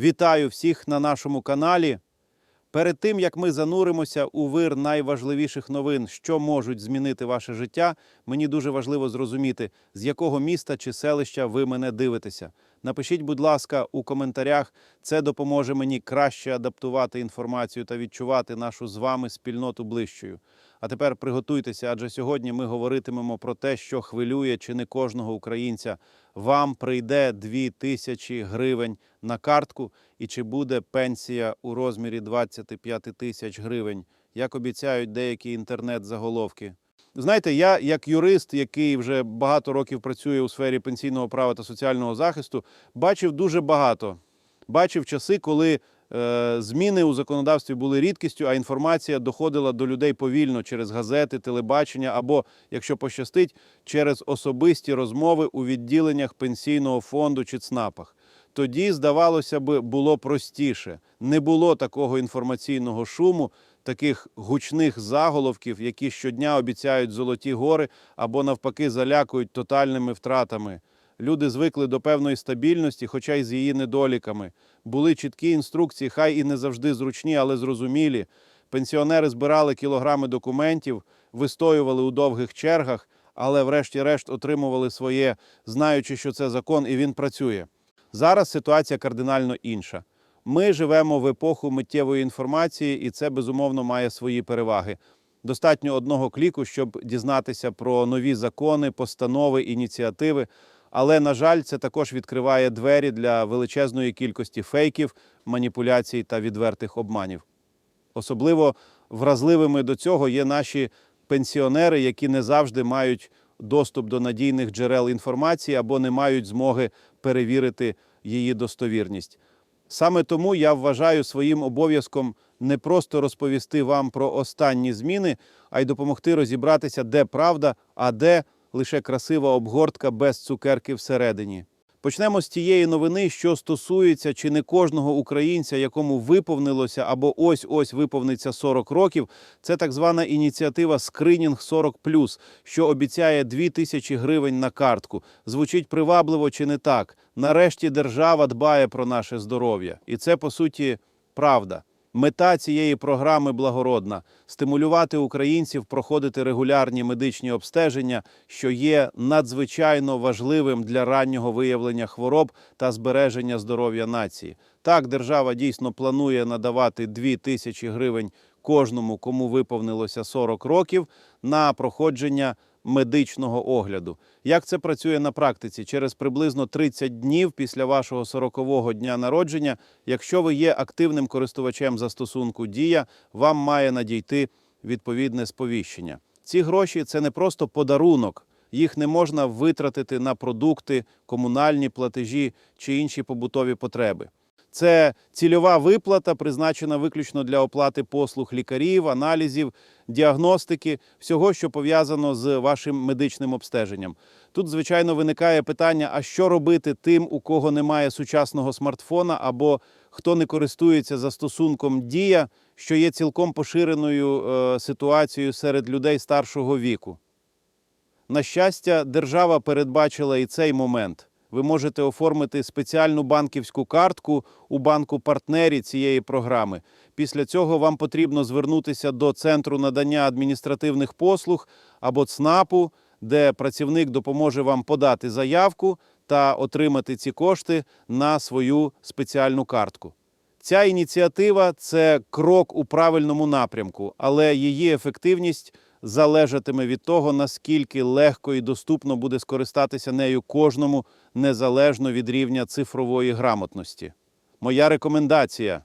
Вітаю всіх на нашому каналі. Перед тим як ми зануримося у вир найважливіших новин, що можуть змінити ваше життя, мені дуже важливо зрозуміти, з якого міста чи селища ви мене дивитеся. Напишіть, будь ласка, у коментарях. Це допоможе мені краще адаптувати інформацію та відчувати нашу з вами спільноту ближчою. А тепер приготуйтеся, адже сьогодні ми говоритимемо про те, що хвилює чи не кожного українця. Вам прийде 2 тисячі гривень на картку, і чи буде пенсія у розмірі 25 тисяч гривень, як обіцяють деякі інтернет-заголовки. Знаєте, я як юрист, який вже багато років працює у сфері пенсійного права та соціального захисту, бачив дуже багато. Бачив часи, коли е, зміни у законодавстві були рідкістю, а інформація доходила до людей повільно через газети, телебачення або, якщо пощастить, через особисті розмови у відділеннях пенсійного фонду чи ЦНАПах. Тоді, здавалося б, було простіше. Не було такого інформаційного шуму, таких гучних заголовків, які щодня обіцяють золоті гори або навпаки залякують тотальними втратами. Люди звикли до певної стабільності, хоча й з її недоліками. Були чіткі інструкції, хай і не завжди зручні, але зрозумілі. Пенсіонери збирали кілограми документів, вистоювали у довгих чергах, але врешті-решт отримували своє, знаючи, що це закон і він працює. Зараз ситуація кардинально інша. Ми живемо в епоху миттєвої інформації, і це безумовно має свої переваги. Достатньо одного кліку, щоб дізнатися про нові закони, постанови, ініціативи. Але, на жаль, це також відкриває двері для величезної кількості фейків, маніпуляцій та відвертих обманів. Особливо вразливими до цього є наші пенсіонери, які не завжди мають доступ до надійних джерел інформації або не мають змоги перевірити її достовірність. Саме тому я вважаю своїм обов'язком не просто розповісти вам про останні зміни, а й допомогти розібратися, де правда, а де лише красива обгортка без цукерки всередині. Почнемо з тієї новини, що стосується чи не кожного українця, якому виповнилося або ось ось виповниться 40 років. Це так звана ініціатива Скринінг 40+, що обіцяє 2 тисячі гривень на картку. Звучить привабливо чи не так. Нарешті держава дбає про наше здоров'я, і це по суті правда. Мета цієї програми благородна стимулювати українців проходити регулярні медичні обстеження, що є надзвичайно важливим для раннього виявлення хвороб та збереження здоров'я нації. Так, держава дійсно планує надавати 2 тисячі гривень кожному, кому виповнилося 40 років, на проходження медичного огляду. Як це працює на практиці? Через приблизно 30 днів після вашого 40-го дня народження, якщо ви є активним користувачем застосунку Дія, вам має надійти відповідне сповіщення. Ці гроші це не просто подарунок. Їх не можна витратити на продукти, комунальні платежі чи інші побутові потреби. Це цільова виплата, призначена виключно для оплати послуг лікарів, аналізів, діагностики, всього, що пов'язано з вашим медичним обстеженням. Тут, звичайно, виникає питання: а що робити тим, у кого немає сучасного смартфона, або хто не користується застосунком Дія, що є цілком поширеною е, ситуацією серед людей старшого віку. На щастя, держава передбачила і цей момент. Ви можете оформити спеціальну банківську картку у банку партнері цієї програми. Після цього вам потрібно звернутися до центру надання адміністративних послуг або ЦНАПу, де працівник допоможе вам подати заявку та отримати ці кошти на свою спеціальну картку. Ця ініціатива це крок у правильному напрямку, але її ефективність залежатиме від того, наскільки легко і доступно буде скористатися нею кожному незалежно від рівня цифрової грамотності. Моя рекомендація: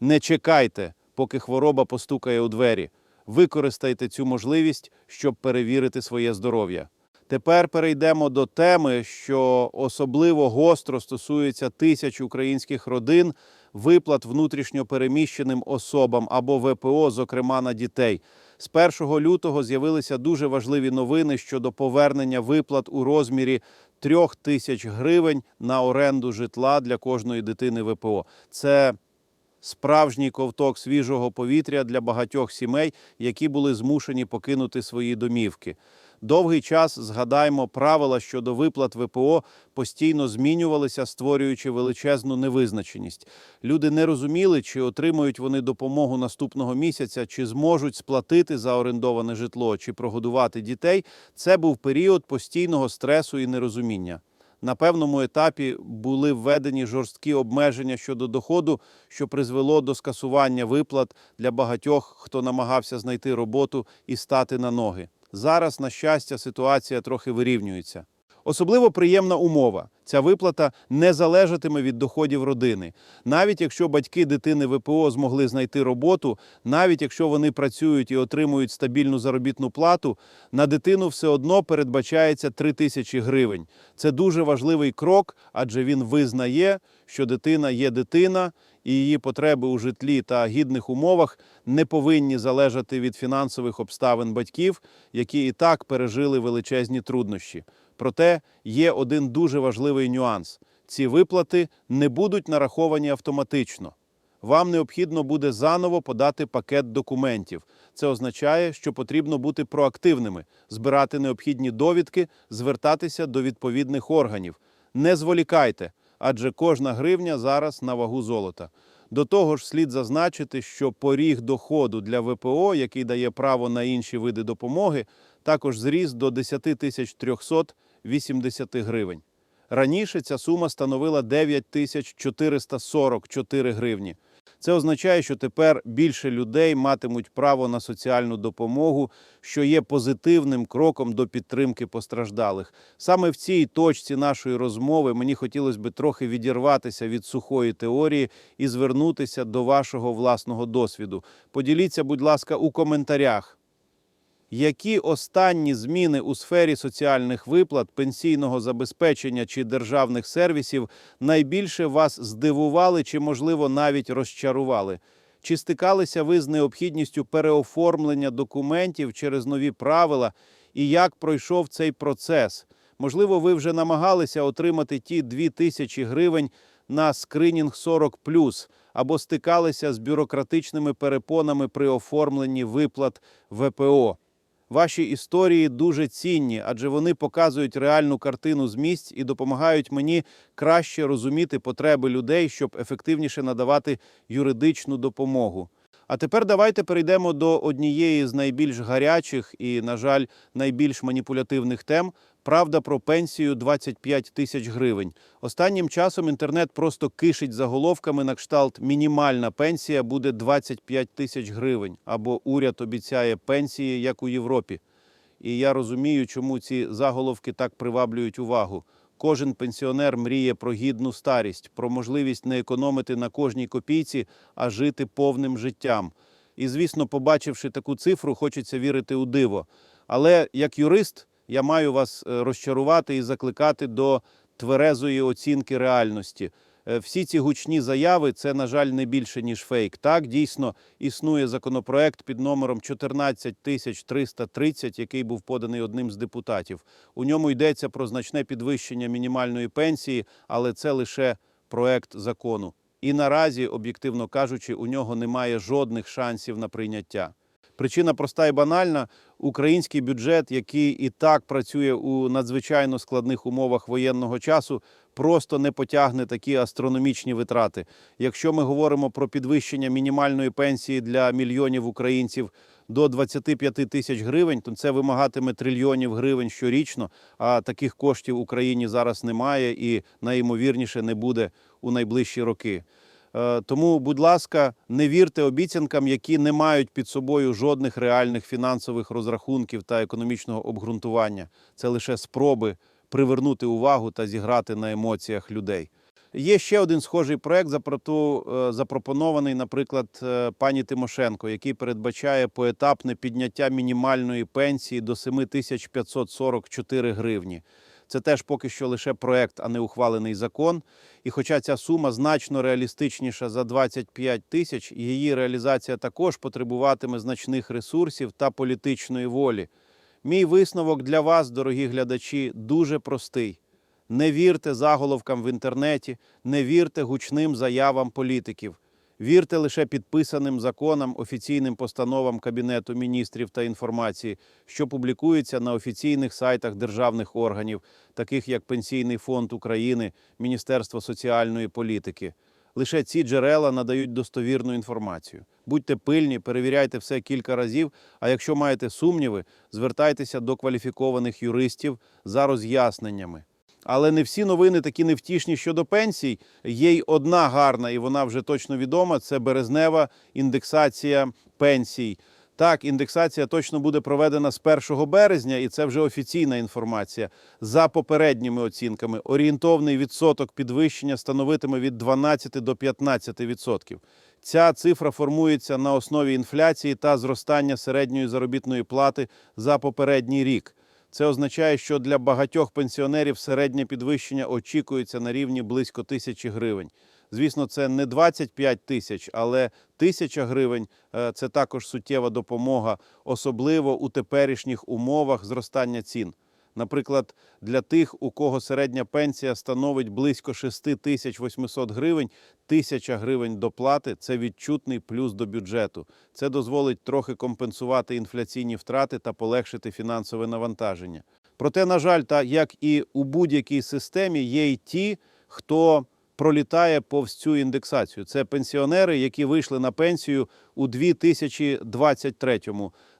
не чекайте, поки хвороба постукає у двері. Використайте цю можливість, щоб перевірити своє здоров'я. Тепер перейдемо до теми, що особливо гостро стосується тисяч українських родин, виплат внутрішньо переміщеним особам або ВПО, зокрема на дітей. З 1 лютого з'явилися дуже важливі новини щодо повернення виплат у розмірі трьох тисяч гривень на оренду житла для кожної дитини ВПО. Це справжній ковток свіжого повітря для багатьох сімей, які були змушені покинути свої домівки. Довгий час згадаймо правила щодо виплат ВПО постійно змінювалися, створюючи величезну невизначеність. Люди не розуміли, чи отримують вони допомогу наступного місяця, чи зможуть сплатити за орендоване житло, чи прогодувати дітей. Це був період постійного стресу і нерозуміння. На певному етапі були введені жорсткі обмеження щодо доходу, що призвело до скасування виплат для багатьох, хто намагався знайти роботу і стати на ноги. Зараз, на щастя, ситуація трохи вирівнюється. Особливо приємна умова: ця виплата не залежатиме від доходів родини. Навіть якщо батьки дитини ВПО змогли знайти роботу, навіть якщо вони працюють і отримують стабільну заробітну плату, на дитину все одно передбачається 3 тисячі гривень. Це дуже важливий крок, адже він визнає, що дитина є дитина, і її потреби у житлі та гідних умовах не повинні залежати від фінансових обставин батьків, які і так пережили величезні труднощі. Проте є один дуже важливий нюанс: ці виплати не будуть нараховані автоматично. Вам необхідно буде заново подати пакет документів. Це означає, що потрібно бути проактивними, збирати необхідні довідки, звертатися до відповідних органів. Не зволікайте, адже кожна гривня зараз на вагу золота. До того ж, слід зазначити, що поріг доходу для ВПО, який дає право на інші види допомоги, також зріс до 10 тисяч 380 гривень. Раніше ця сума становила 9 тисяч 444 гривні. Це означає, що тепер більше людей матимуть право на соціальну допомогу, що є позитивним кроком до підтримки постраждалих. Саме в цій точці нашої розмови мені хотілося би трохи відірватися від сухої теорії і звернутися до вашого власного досвіду. Поділіться, будь ласка, у коментарях. Які останні зміни у сфері соціальних виплат, пенсійного забезпечення чи державних сервісів найбільше вас здивували чи, можливо, навіть розчарували? Чи стикалися ви з необхідністю переоформлення документів через нові правила? І як пройшов цей процес? Можливо, ви вже намагалися отримати ті 2 тисячі гривень на скринінг 40+, або стикалися з бюрократичними перепонами при оформленні виплат ВПО. Ваші історії дуже цінні, адже вони показують реальну картину з місць і допомагають мені краще розуміти потреби людей, щоб ефективніше надавати юридичну допомогу. А тепер давайте перейдемо до однієї з найбільш гарячих і, на жаль, найбільш маніпулятивних тем правда про пенсію 25 тисяч гривень. Останнім часом інтернет просто кишить заголовками на кшталт мінімальна пенсія буде 25 тисяч гривень, або уряд обіцяє пенсії, як у Європі. І я розумію, чому ці заголовки так приваблюють увагу. Кожен пенсіонер мріє про гідну старість, про можливість не економити на кожній копійці, а жити повним життям. І, звісно, побачивши таку цифру, хочеться вірити у диво. Але як юрист, я маю вас е, розчарувати і закликати до тверезої оцінки реальності. Е, Всі ці гучні заяви це, на жаль, не більше ніж фейк. Так дійсно існує законопроект під номером 14330, який був поданий одним з депутатів. У ньому йдеться про значне підвищення мінімальної пенсії, але це лише проект закону. І наразі, об'єктивно кажучи, у нього немає жодних шансів на прийняття. Причина проста і банальна: український бюджет, який і так працює у надзвичайно складних умовах воєнного часу, просто не потягне такі астрономічні витрати. Якщо ми говоримо про підвищення мінімальної пенсії для мільйонів українців до 25 тисяч гривень, то це вимагатиме трильйонів гривень щорічно. А таких коштів в Україні зараз немає і найімовірніше не буде у найближчі роки. Е, Тому, будь ласка, не вірте обіцянкам, які не мають під собою жодних реальних фінансових розрахунків та економічного обґрунтування. Це лише спроби привернути увагу та зіграти на емоціях людей. Є ще один схожий проект, е, запропонований, наприклад, е, пані Тимошенко, який передбачає поетапне підняття мінімальної пенсії до 7544 гривні. Це теж поки що лише проект, а не ухвалений закон. І хоча ця сума значно реалістичніша за 25 тисяч, її реалізація також потребуватиме значних ресурсів та політичної волі. Мій висновок для вас, дорогі глядачі, дуже простий. Не вірте заголовкам в інтернеті, не вірте гучним заявам політиків. Вірте лише підписаним законам, офіційним постановам Кабінету міністрів та інформації, що публікуються на офіційних сайтах державних органів, таких як Пенсійний фонд України, Міністерство соціальної політики. Лише ці джерела надають достовірну інформацію. Будьте пильні, перевіряйте все кілька разів. А якщо маєте сумніви, звертайтеся до кваліфікованих юристів за роз'ясненнями. Але не всі новини такі невтішні щодо пенсій. Є й одна гарна, і вона вже точно відома: це березнева індексація пенсій. Так, індексація точно буде проведена з 1 березня, і це вже офіційна інформація. За попередніми оцінками, орієнтовний відсоток підвищення становитиме від 12 до 15 відсотків. Ця цифра формується на основі інфляції та зростання середньої заробітної плати за попередній рік. Це означає, що для багатьох пенсіонерів середнє підвищення очікується на рівні близько тисячі гривень. Звісно, це не 25 тисяч, але тисяча гривень е, це також суттєва допомога, особливо у теперішніх умовах зростання цін. Наприклад, для тих, у кого середня пенсія становить близько 6 тисяч 800 гривень, тисяча гривень доплати – це відчутний плюс до бюджету. Це дозволить трохи компенсувати інфляційні втрати та полегшити фінансове навантаження. Проте, на жаль, та як і у будь-якій системі, є й ті, хто пролітає повз цю індексацію. Це пенсіонери, які вийшли на пенсію у 2023,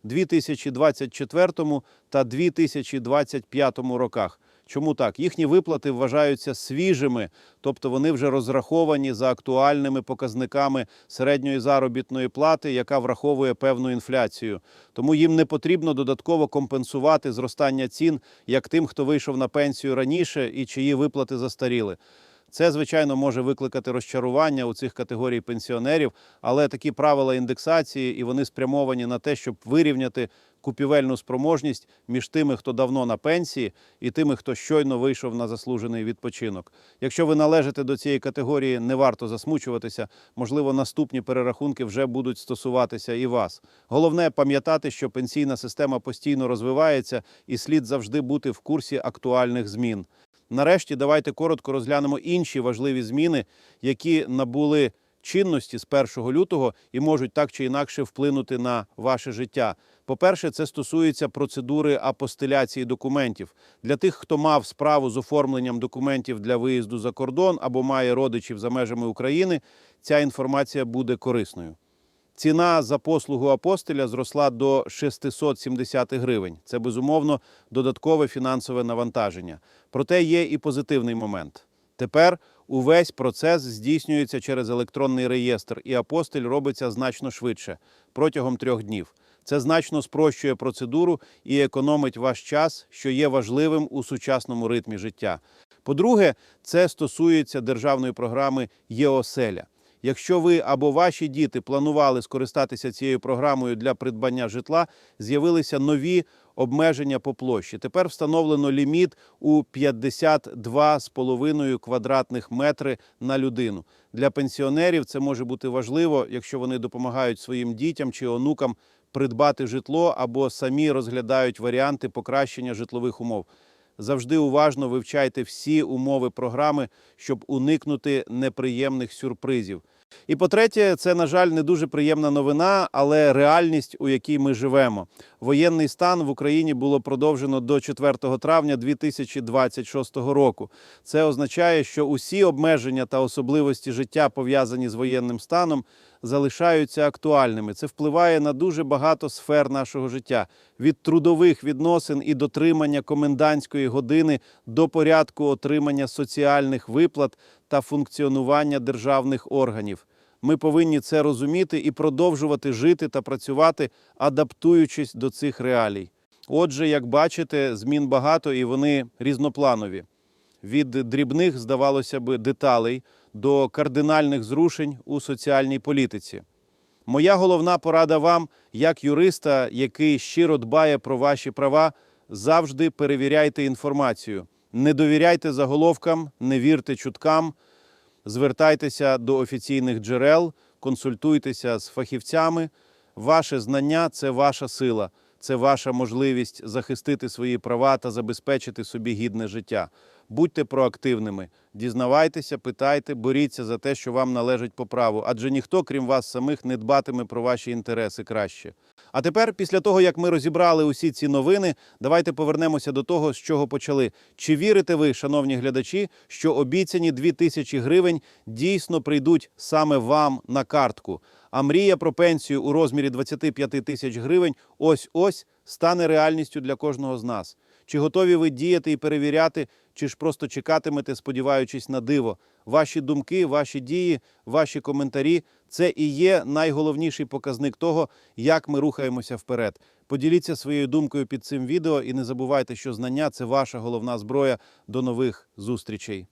2024 та 2025 роках. Чому так? Їхні виплати вважаються свіжими, тобто вони вже розраховані за актуальними показниками середньої заробітної плати, яка враховує певну інфляцію. Тому їм не потрібно додатково компенсувати зростання цін, як тим, хто вийшов на пенсію раніше і чиї виплати застаріли. Це, звичайно, може викликати розчарування у цих категорій пенсіонерів, але такі правила індексації і вони спрямовані на те, щоб вирівняти купівельну спроможність між тими, хто давно на пенсії, і тими, хто щойно вийшов на заслужений відпочинок. Якщо ви належите до цієї категорії, не варто засмучуватися. Можливо, наступні перерахунки вже будуть стосуватися і вас. Головне пам'ятати, що пенсійна система постійно розвивається і слід завжди бути в курсі актуальних змін. Нарешті давайте коротко розглянемо інші важливі зміни, які набули чинності з 1 лютого і можуть так чи інакше вплинути на ваше життя. По-перше, це стосується процедури апостиляції документів для тих, хто мав справу з оформленням документів для виїзду за кордон або має родичів за межами України. Ця інформація буде корисною. Ціна за послугу апостиля зросла до 670 гривень. Це безумовно додаткове фінансове навантаження. Проте є і позитивний момент. Тепер увесь процес здійснюється через електронний реєстр, і апостиль робиться значно швидше протягом трьох днів. Це значно спрощує процедуру і економить ваш час, що є важливим у сучасному ритмі життя. По-друге, це стосується державної програми ЄОселя. Якщо ви або ваші діти планували скористатися цією програмою для придбання житла, з'явилися нові обмеження по площі. Тепер встановлено ліміт у 52,5 квадратних метри на людину. Для пенсіонерів це може бути важливо, якщо вони допомагають своїм дітям чи онукам придбати житло або самі розглядають варіанти покращення житлових умов. Завжди уважно вивчайте всі умови програми, щоб уникнути неприємних сюрпризів. І по-третє, це, на жаль, не дуже приємна новина, але реальність, у якій ми живемо. Воєнний стан в Україні було продовжено до 4 травня 2026 року. Це означає, що усі обмеження та особливості життя, пов'язані з воєнним станом, залишаються актуальними. Це впливає на дуже багато сфер нашого життя: від трудових відносин і дотримання комендантської години до порядку отримання соціальних виплат та функціонування державних органів. Ми повинні це розуміти і продовжувати жити та працювати, адаптуючись до цих реалій. Отже, як бачите, змін багато і вони різнопланові. Від дрібних, здавалося би, деталей до кардинальних зрушень у соціальній політиці. Моя головна порада вам, як юриста, який щиро дбає про ваші права, завжди перевіряйте інформацію. Не довіряйте заголовкам, не вірте чуткам, звертайтеся до офіційних джерел, консультуйтеся з фахівцями. Ваше знання це ваша сила, це ваша можливість захистити свої права та забезпечити собі гідне життя. Будьте проактивними, дізнавайтеся, питайте, боріться за те, що вам належить по праву, адже ніхто, крім вас самих, не дбатиме про ваші інтереси краще. А тепер, після того, як ми розібрали усі ці новини, давайте повернемося до того, з чого почали. Чи вірите ви, шановні глядачі, що обіцяні 2 тисячі гривень дійсно прийдуть саме вам на картку? А мрія про пенсію у розмірі 25 тисяч гривень ось-ось стане реальністю для кожного з нас. Чи готові ви діяти і перевіряти, чи ж просто чекатимете, сподіваючись на диво? Ваші думки, ваші дії, ваші коментарі це і є найголовніший показник того, як ми рухаємося вперед. Поділіться своєю думкою під цим відео і не забувайте, що знання це ваша головна зброя. До нових зустрічей.